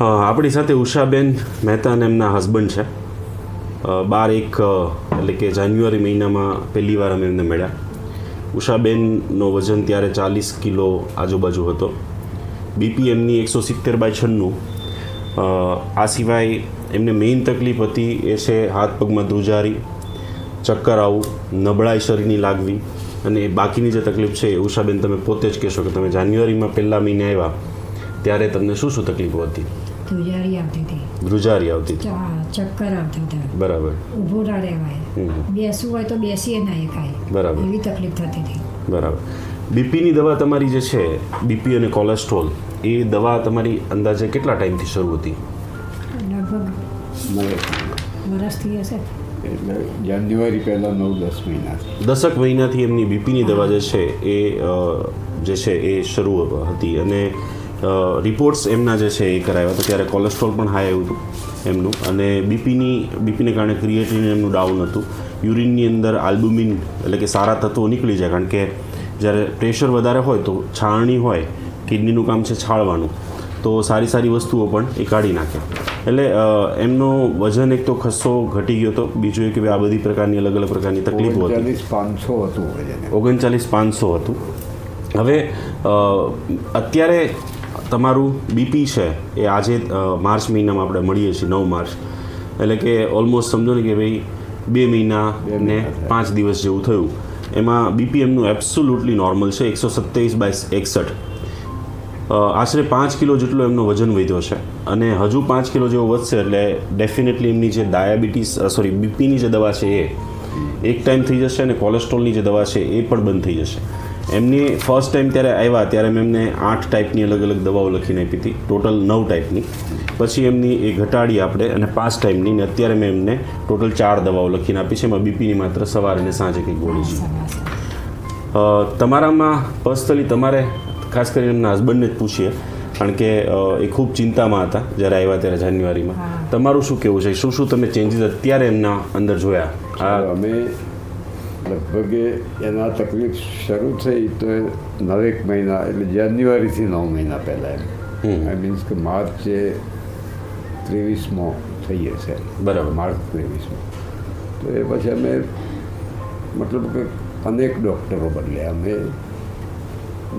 આપણી સાથે ઉષાબેન મહેતા અને એમના હસબન્ડ છે. બાર એક એટલે કે જાન્યુઆરી મહિનામાં પહેલી વાર અમે એમને મળ્યા. ઉષાબેનનો વજન ત્યારે ચાલીસ કિલો આજુબાજુ હતો. બીપી એમની એકસો સિત્તેર બાય છન્નું. આ સિવાય એમને મેઇન તકલીફ હતી એ છે હાથ પગમાં ધ્રુજારી, ચક્કર આવવું નબળાઈ શરીરની લાગવી અને બાકીની જે તકલીફ છે ઉષાબેન તમે પોતે જ કહેશો કે તમે જાન્યુઆરીમાં પહેલા મહિને આવ્યા, ત્યારે તમને શું શું તકલીફો હતી? ધ્રુજારી આવતી હતી. ધ્રુજારી આવતી હતી. ચક્કર આવતા હતા. બરાબર. ઊભું ના રહેવાય. બેસવું હોય તો બેસીએ ના એકાય બરાબર. એવી તકલીફ થતી હતી. બરાબર. બીપીની દવા તમારી જે છે બીપી અને કોલેસ્ટ્રોલ એ દવા તમારી અંદાજે કેટલા ટાઈમથી શરૂ હતી? લગભગ વરસથી હશે. એટલે જાન્યુઆરી પહેલાં નવ દસ મહિનાથી. દસક મહિનાથી એમની બીપીની દવા જે છે એ જે છે એ શરૂ હતી. અને રિપોર્ટ્સ એમના જે છે એ કરાવ્યા હતા ત્યારે કોલેસ્ટ્રોલ પણ હાઈ આવ્યું હતું એમનું. અને બીપીની બીપીને કારણે ક્રિએટિન એમનું ડાઉન હતું. યુરિનની અંદર આલ્બુમિન એટલે કે સારા તત્વો નીકળી જાય. કારણ કે જ્યારે પ્રેશર વધારે હોય તો છાણણી હોય કિડનીનું કામ છે છાળવાનું. તો સારી સારી વસ્તુઓ પણ એ કાઢી નાખે. એટલે એમનો વજન એક તો ખસ્સો ઘટી ગયો હતો બીજું એક કે આ બધી પ્રકારની અલગ અલગ પ્રકારની તકલીફો હતી. પાંચસો હતું ઓગણચાલીસ પાંચસો હતું. હવે અત્યારે તમારું બીપી છે એ આજે માર્ચ મહિનામાં આપણે મળીએ છીએ નવ માર્ચ. એટલે કે ઓલમોસ્ટ સમજો ને કે ભાઈ બે મહિના ને પાંચ દિવસ જેવું થયું. એમાં બીપી એમનું એબ્સોલ્યુટલી નોર્મલ છે એકસો સત્યાવીસ બાય એકસઠ. આશરે પાંચ કિલો જેટલો એમનો વજન વધ્યો છે. અને હજુ પાંચ કિલો જેવો વધશે એટલે ડેફિનેટલી એમની જે ડાયાબિટીસ સોરી બીપીની જે દવા છે એ એક ટાઈમ થઈ જશે અને કોલેસ્ટ્રોલની જે દવા છે એ પણ બંધ થઈ જશે. એમની ફર્સ્ટ ટાઈમ ત્યારે આવ્યા ત્યારે મેં એમને આઠ ટાઈપની અલગ અલગ દવાઓ લખીને આપી હતી. ટોટલ નવ ટાઈપની પછી એમની એ ઘટાડી આપણે અને પાંચ ટાઈમની ને અત્યારે મેં એમને ટોટલ ચાર દવાઓ લખીને આપી છે. એમાં બીપીની માત્ર સવારે અને સાંજે કંઈક ગોળી છે. તમારામાં પર્સનલી તમારે ખાસ કરીને એમના હસબન્ડને જ પૂછીએ કારણ કે એ ખૂબ ચિંતામાં હતા જ્યારે આવ્યા ત્યારે જાન્યુઆરીમાં. તમારું શું કહેવું છે? શું શું તમે ચેન્જીસ અત્યારે એમના અંદર જોયા? આ અમે લગભગ એના તકલીફ શરૂ થઈ તો એ નવેક મહિના એટલે જાન્યુઆરીથી નવ મહિના પહેલાં. એમ. આઈ મીન્સ કે માર્ચે ત્રેવીસમો થઈ હશે બરાબર. માર્ચ ત્રેવીસમો. તો એ પછી અમે મતલબ કે અનેક ડૉક્ટરો બદલ્યા. અમે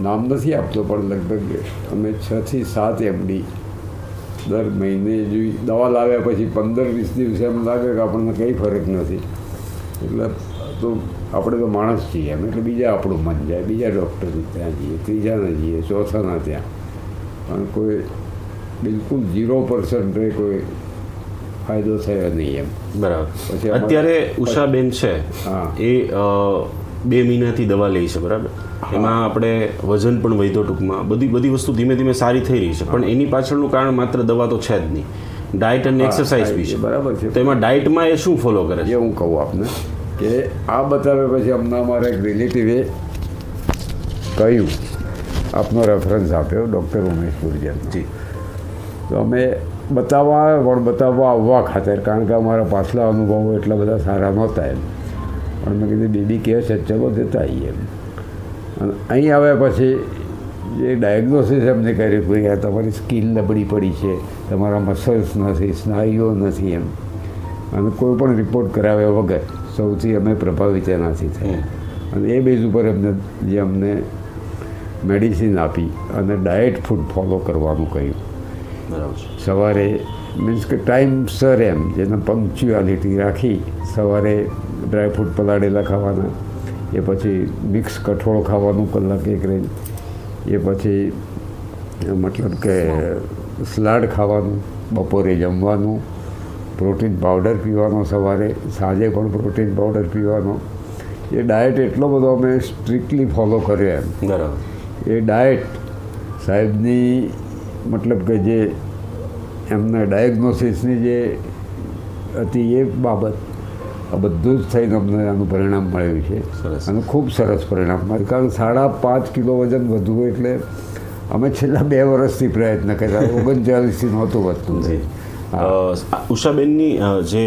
નામ નથી આપતો પણ લગભગ અમે છથી સાત એમડી દર મહિને જોઈ દવા લાવ્યા પછી પંદર વીસ દિવસે એમ લાગે કે આપણને કંઈ ફરક નથી. એટલે તો આપણે તો માણસ છીએ એમ. એટલે બીજા આપણું મન જાય બીજા ડૉક્ટર ત્યાં જઈએ ત્રીજાના જઈએ ચોથાના ત્યાં. પણ કોઈ બિલકુલ ઝીરો પર્સન્ટે કોઈ ફાયદો થયો નહીં એમ. બરાબર. પછી અત્યારે ઉષાબેન છે હા. એ બે મહિનાથી દવા લે છે બરાબર? એમાં આપણે વજન પણ વધ્યો ટૂંકમાં. બધી બધી વસ્તુ ધીમે ધીમે સારી થઈ રહી છે. પણ એની પાછળનું કારણ માત્ર દવા તો છે જ નહીં. ડાયટ અને એક્સરસાઇઝ બી છે બરાબર છે. તો એમાં ડાયટમાં એ શું ફોલો કરે એ છે હું કહું આપને. કે આ બતાવ્યા પછી અમને અમારા એક રિલેટિવે કહ્યું. આપનો રેફરન્સ આપ્યો ડૉક્ટર ઉમેશ ગુર્જર તો અમે બતાવવા પણ બતાવવા આવવા ખાતર કારણ કે અમારા પાછલા અનુભવો એટલા બધા સારા નહોતા એમ. પણ મેં કીધું દીદી કહે છે ચલો જતા આવીએ એમ. અને અહીં આવ્યા પછી જે ડાયગ્નોસિસ એમને કર્યું કે આ તમારી સ્કિન નબળી પડી છે તમારા મસલ્સ નથી સ્નાયુઓ નથી એમ. અને કોઈ પણ રિપોર્ટ કરાવ્યા વગર સૌથી અમે પ્રભાવિત એનાથી થયા. અને એ બેઝ ઉપર એમને જે અમને મેડિસિન આપી અને ડાયટ ફૂડ ફોલો કરવાનું કહ્યું. બરાબર સવારે મીન્સ કે ટાઈમસર એમ જેને પંક્ચ્યુઆલિટી રાખી સવારે ડ્રાયફ્રૂટ પલાળેલા ખાવાના એ પછી મિક્સ કઠોળ ખાવાનું કલાક એક રેન્જ એ પછી મતલબ કે સલાડ ખાવાનું બપોરે જમવાનું પ્રોટીન પાવડર પીવાનો સવારે સાંજે પણ પ્રોટીન પાવડર પીવાનો. એ ડાયટ એટલો બધો અમે સ્ટ્રિક્ટલી ફોલો કર્યો એમ. બરાબર. એ ડાયટ સાહેબની મતલબ કે જે એમના ડાયગ્નોસિસની જે હતી એ બાબત આ બધું જ થઈને અમને આનું પરિણામ મળ્યું છે. સરસ. અને ખૂબ સરસ પરિણામ મળ્યું. કારણ સાડા પાંચ કિલો વજન વધવું એટલે અમે છેલ્લા બે વર્ષથી પ્રયત્ન કર્યા. ઓગણચાલીસથી નહોતું વધતું. ઉષાબેનની જે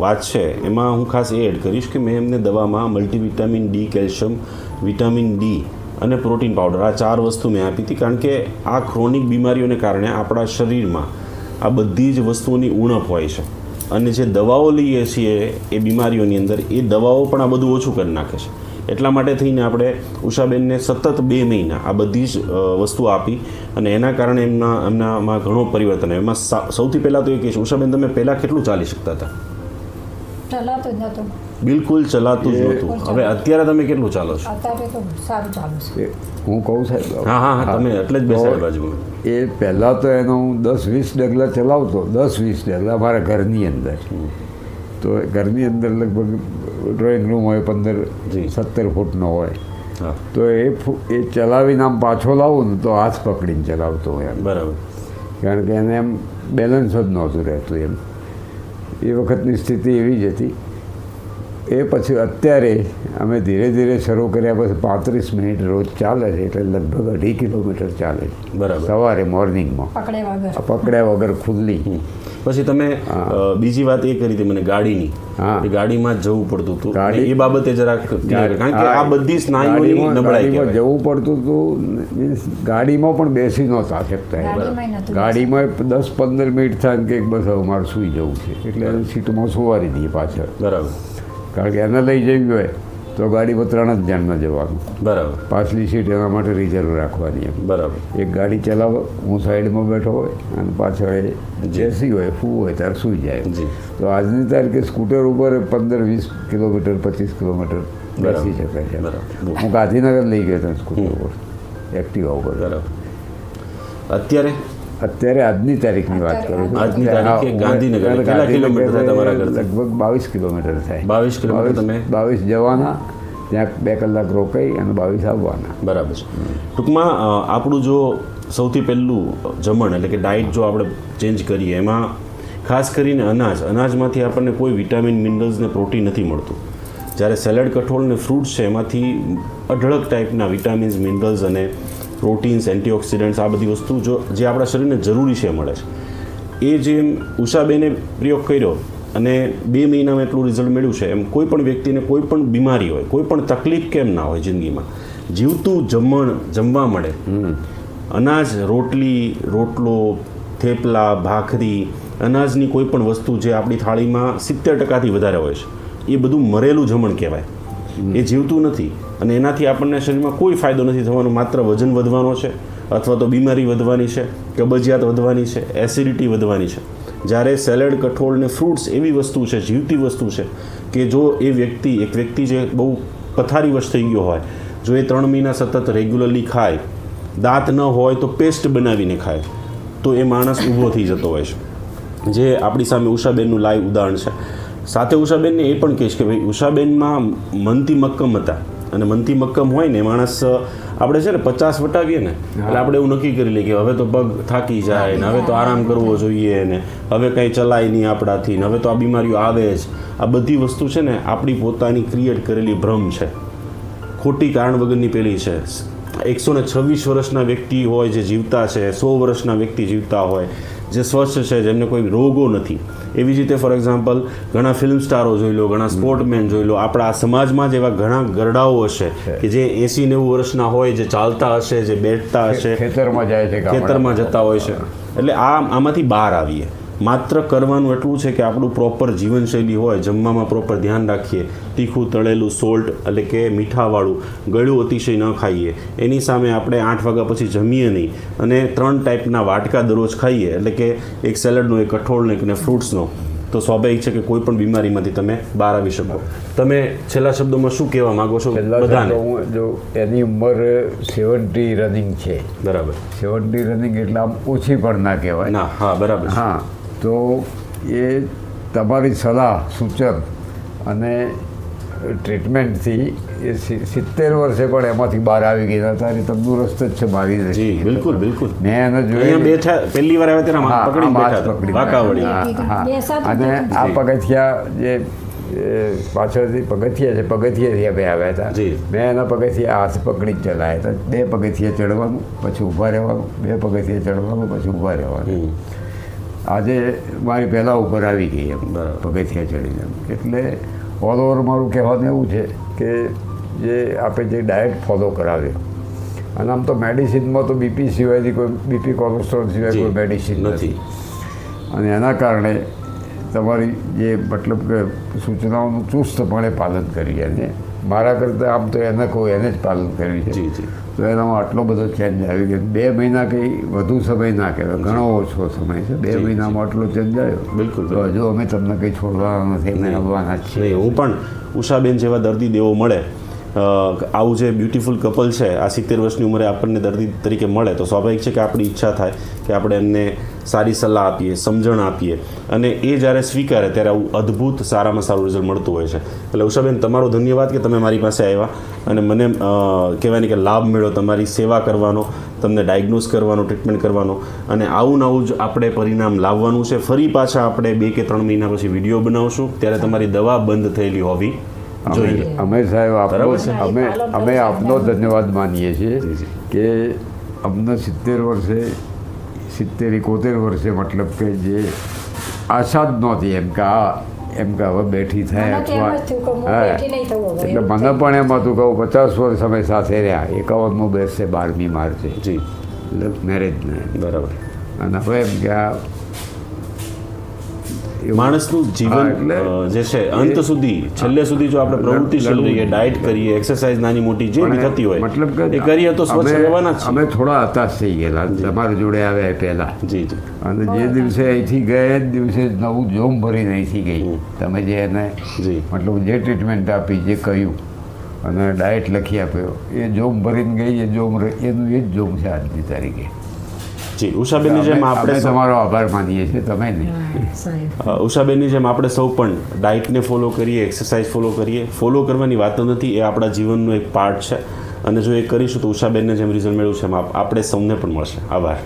વાત છે, એમાં હું ખાસ એ એડ કરીશ કે મેં એમને દવામાં multivitamin D calcium vitamin D અને પ્રોટીન પાવડર આ ચાર વસ્તુ મેં આપી હતી. કારણ કે આ ક્રોનિક બીમારીઓને કારણે આપણા શરીરમાં આ બધી જ વસ્તુઓની ઉણપ હોય છે. અને જે દવાઓ લઈએ છીએ એ બીમારીઓની અંદર, એ દવાઓ પણ આ બધું ઓછું કરી નાખે છે. એટલા માટે થઈને આપણે ઉષાબેનને સતત બે મહિના આ બધી જ વસ્તુ વસ્તુઓ આપી અને એના કારણે એમના એમનામાં ઘણો પરિવર્તન આવ્યો. એમાં સૌથી પહેલાં તો એ કહીશ ઉષાબેન તમે પહેલાં કેટલું ચાલી શકતા હતા? ચલાતો જ નહોતો. બિલકુલ ચલાતું જ નહોતું. હવે અત્યારે તમે કેટલું ચાલો છો? અત્યારે તો સારું ચાલુ છે. હું કહું સાહેબ. હા હા હા તમે એટલે જ બેસાડ બાજુમાં એ પહેલાં તો એનો હું દસ વીસ ડગલા ચલાવતો. દસ વીસ ડગલા મારા ઘરની અંદર. તો ઘરની અંદર લગભગ ડ્રોઈંગ રૂમ હોય પંદર સત્તર ફૂટનો હોય તો એ એ ચલાવીને આમ પાછો લાવું ને તો હાથ પકડીને ચલાવતો હોય એમ. બરાબર. કારણ કે એને એમ બેલેન્સ જ નહોતું રહેતું એમ. એ વખતની સ્થિતિ એવી જ હતી. એ પછી અત્યારે અમે ધીરે ધીરે શરૂ કર્યા પછી પાંત્રીસ મિનિટ રોજ ચાલે છે એટલે લગભગ અઢી કિલોમીટર ચાલે છે. બરાબર. સવારે મોર્નિંગમાં. પકડે વગર. પકડ્યા વગર ખુલ્લી. પછી તમે બીજી વાત એ કરી હતી મને ગાડીની હા. ગાડીમાં જ જવું પડતું હતું. ગાડી- એ બાબતે જરાક કારણ કે આ બધી સ્નાયુઓની નબળાઈ જવું પડતું હતું મીન્સ ગાડીમાં પણ બેસી નહોતા શકતા. ગાડીમાં દસ પંદર મિનિટ થાય કે બસ હવે મારે સૂઈ જવું છે. એટલે સીટમાં સુવારી દઈએ પાછળ. બરાબર. કારણ કે એને લઈ જવી હોય તો ગાડીમાં ત્રણ જ ધ્યાનમાં જવાનું બરાબર. પાછલી સીટ એના માટે રિઝર્વ રાખવાની એમ. બરાબર. એક ગાડી ચલાવો હું સાઈડમાં બેઠો હોય અને પાછળ બેસી હોય ફૂ હોય ત્યારે સૂઈ જાય. તો આજની તારીખે સ્કૂટર ઉપર પંદર વીસ કિલોમીટર પચીસ કિલોમીટર. બેસી શકાય છે. બરાબર. હું ગાંધીનગર લઈ ગયો હતો સ્કૂટર ઉપર. એક્ટિવા ઉપર. બરાબર. અત્યારે અત્યારે આજની તારીખની વાત કરું છું. આજની તારીખે ગાંધીનગર. કેટલા કિલોમીટર થાય તમારા ઘરથી? લગભગ બાવીસ કિલોમીટર થાય. 22 કિલોમીટર તમે- બાવીસ જવાના ત્યાં બે કલાક રોકાઈ અને બાવીસ આવવાના. બરાબર છે. ટૂંકમાં આપણું જો સૌથી પહેલું જમણ એટલે કે ડાયટ જો આપણે ચેન્જ કરીએ એમાં ખાસ કરીને અનાજ. અનાજમાંથી આપણને કોઈ વિટામિન મિનરલ્સ ને પ્રોટીન નથી મળતું. જ્યારે સેલેડ કઠોળ ને ફ્રૂટ્સ છે એમાંથી અઢળક ટાઈપના વિટામિન્સ મિનરલ્સ અને પ્રોટીન્સ એન્ટીઓક્સિડન્ટ્સ આ બધી વસ્તુ જો જે આપણા શરીરને જરૂરી છે મળે છે. એ જેમ ઉષાબેને પ્રયોગ કર્યો અને બે મહિનામાં એટલું રિઝલ્ટ મળ્યું છે એમ કોઈ પણ વ્યક્તિને કોઈ પણ બીમારી હોય કોઈ પણ તકલીફ કેમ ના હોય જિંદગીમાં જીવતું જમણ જમવા મળે. અનાજ રોટલી રોટલો થેપલા ભાખરી અનાજની કોઈ પણ વસ્તુ જે આપણી થાળીમાં સિત્તેર ટકાથી વધારે હોય છે એ બધું મરેલું જમણ કહેવાય. એ જીવતું નથી. અને એનાથી આપણને શરીરમાં કોઈ ફાયદો નથી થવાનો. માત્ર વજન વધવાનો છે, અથવા તો બીમારી વધવાની છે, કબજિયાત વધવાની છે એસિડિટી વધવાની છે. જ્યારે સેલેડ કઠોળ ને ફ્રૂટ્સ એવી વસ્તુ છે, જીવતી વસ્તુ છે, કે જો એ વ્યક્તિ, એક વ્યક્તિ જે બહુ પથારીવશ થઈ ગયો હોય, જો એ ત્રણ મહિના સતત રેગ્યુલરલી ખાય, દાંત ન હોય તો પેસ્ટ બનાવીને ખાય, તો એ માણસ ઊભો થઈ જતો હોય છે. જે આપણી સામે ઉષાબેનનું લાઈવ ઉદાહરણ છે. સાથે ઉષાબેનને એ પણ કહીશ કે ભાઈ ઉષાબેનમાં મનથી મક્કમ હતા. અને મનથી મક્કમ હોય ને માણસ આપણે છે ને પચાસ વટાવીએ ને એટલે આપણે એવું નક્કી કરી લઈએ કે હવે તો પગ થાકી જાય ને હવે તો આરામ કરવો જોઈએ ને હવે કંઈ ચલાય નહીં આપણાથી ને હવે તો આ બીમારીઓ આવે જ. આ બધી વસ્તુ છે ને આપણી પોતાની ક્રિએટ કરેલી ભ્રમ છે. ખોટી કારણ વગરની પેલી છે. એકસો ને છવ્વીસ વર્ષના વ્યક્તિ હોય જે જીવતા છે સો વર્ષના વ્યક્તિ જીવતા હોય જે સ્વસ્થ છે જેમને કોઈ રોગો નથી. એવી જ રીતે ફોર એક્ઝામ્પલ ઘણા ફિલ્મ સ્ટારો જોઈ લો ઘણા સ્પોર્ટમેન જોઈ લો. આપણા સમાજમાં જ એવા ઘણા ગરડાઓ હશે કે જે એસી નેવું વર્ષના હોય જે ચાલતા હશે જે બેઠતા હશે. ખેતરમાં જાય છે ખેતરમાં જતા હોય છે. એટલે આ આમાંથી બહાર આવીએ. માત્ર કરવાનું એટલું છે કે આપણું પ્રોપર જીવનશૈલી હોય જમવામાં પ્રોપર ધ્યાન રાખીએ તીખું તળેલું સોલ્ટ એટલે કે મીઠાવાળું ગળ્યું અતિશય ન ખાઈએ. એની સામે આપણે આઠ વાગ્યા પછી જમીએ નહીં. અને ત્રણ ટાઈપના વાટકા દરરોજ ખાઈએ એટલે કે એક સેલડનો એક કઠોળનો એક ને ફ્રૂટ્સનો તો સ્વાભાવિક છે કે કોઈ પણ બીમારીમાંથી તમે બહાર આવી શકો. તમે છેલ્લા શબ્દોમાં શું કહેવા માંગો છો? બધાને. હું જો એની ઉંમર સેવન્ટી રનિંગ છે. બરાબર. સેવન્ટી રનિંગ એટલે આમ ઓછી પણ ના કહેવાય. ના હા બરાબર હા. તો એ તમારી સલાહ સૂચન અને ટ્રીટમેન્ટથી એ સિત્તેર વર્ષે પણ એમાંથી બહાર આવી ગયા. હતા અને તંદુરસ્ત જ છે મારી જી બિલકુલ બિલકુલ. મેં એને જોયું બેઠા પહેલી વાર આવ્યા ત્યારે હા, પકડી બેઠા હતા. અને આ. પગથિયા જે પાછળથી પગથિયા છે પગથિયાથી અમે આવ્યા હતા. મેં એના પગથિયા હાથ પકડી જ ચલાવ્યા હતા. બે પગથિયા ચડવાનું પછી ઊભા રહેવાનું બે પગથિયા ચડવાનું પછી ઊભા રહેવાનું. આજે મારી પહેલાં ઉપર આવી ગઈ એમ બરાબર. પગથિયા ચડીને એટલે ઓલ ઓવર મારું કહેવાનું એવું છે કે જે આપણે જે ડાયટ ફોલો કરાવ્યો અને આમ તો મેડિસિનમાં તો બીપી સિવાયથી કોઈ બીપી કોલેસ્ટ્રોલ સિવાય કોઈ મેડિસિન. નથી અને એના કારણે તમારી જે મતલબ કે સૂચનાઓનું ચુસ્તપણે પાલન કરી અને મારા કરતાં આમ તો એને કહું એને જ પાલન કર્યું છે. તો એનામાં આટલો બધો ચેન્જ આવી ગયો. બે મહિના કંઈ વધુ સમય ના કહેવાય. ઘણો ઓછો સમય છે. બે મહિનામાં આટલો ચેન્જ આવ્યો. બિલકુલ, તો હજુ અમે તમને કંઈ છોડવાના નથી અમે. આવવાના જ છીએ. હું પણ ઉષાબેન જેવા દર્દી દેવો મળે. આવું જે બ્યુટિફુલ કપલ છે આ સિત્તેર વર્ષની ઉંમરે આપણને દર્દી તરીકે મળે તો સ્વાભાવિક છે કે આપણી ઈચ્છા થાય કે આપણે એમને સારી સલાહ આપીએ સમજણ આપીએ અને એ જ્યારે સ્વીકારે ત્યારે આવું અદ્ભુત સારામાં સારું રિઝલ્ટ મળતું હોય છે એટલે ઉષાબેન તમારો ધન્યવાદ કે તમે મારી પાસે આવ્યા અને મને અ, કહેવાય કે લાભ મળ્યો તમારી સેવા કરવાનો તમને ડાયગ્નોઝ કરવાનો ટ્રીટમેન્ટ કરવાનો અને આવું ને આવું જ આપણે પરિણામ લાવવાનું છે ફરી પાછા આપણે બે કે ત્રણ મહિના પછી વીડિયો બનાવશું ત્યારે તમારી દવા બંધ થયેલી હોવી જોઈએ અમે સાહેબ આપણો બરાબર છે. અમે અમે આપનો ધન્યવાદ માનીએ છીએ. કે અમને સિત્તેર વર્ષે સિત્તેર એકોતેર વર્ષે મતલબ કે જે આશા જ નહોતી. એમ કે આ એમ કે હવે બેઠી થાય અથવા એટલે મને પણ એમ હતું કે હું પચાસ વર્ષ અમે સાથે રહ્યા. એકાવનમાં બેસશે બારમી માર્ચે. જી. એટલે મેરેજને બરાબર. અને હવે એમ કે આ માણસનું જીવન જે છે અંત સુધી છેલ્લે સુધી જો આપણે પ્રવૃત્તિશીલ રહીએ ડાયટ કરીએ એક્સરસાઇઝ નાની મોટી જે બી થતી હોય મતલબ કે એ કરીએ તો સ્વચ્છ રહેવાના છે અમે થોડા હતાશ થઈ ગયેલા. તમારી જોડે આવ્યા પહેલા. જી જી. અને જે દિવસે અહીંથી ગયા જ દિવસે નવું જોમ ભરીને અહીંથી ગઈ. તમે જે એને મતલબ જે ટ્રીટમેન્ટ આપી જે કહ્યું અને ડાયટ લખી આપ્યો એ જોમ ભરીને ગઈ એ જોમ એનું એ જ જોમ છે આજની તારીખે. જી ઉષાબેનની જેમ આપણે તમારો આભાર માનીએ છીએ તમે નહીં. ઉષાબેનની જેમ આપણે સૌ પણ ડાયટને ફોલો કરીએ એક્સરસાઇઝ ફોલો કરીએ. ફોલો કરવાની વાત નથી એ આપણા જીવનનો એક પાર્ટ છે. અને જો એ કરીશું તો ઉષાબેનને જેમ રિઝલ્ટ મેળવ્યું છે એમ આપણે સૌને પણ મળશે. આભાર.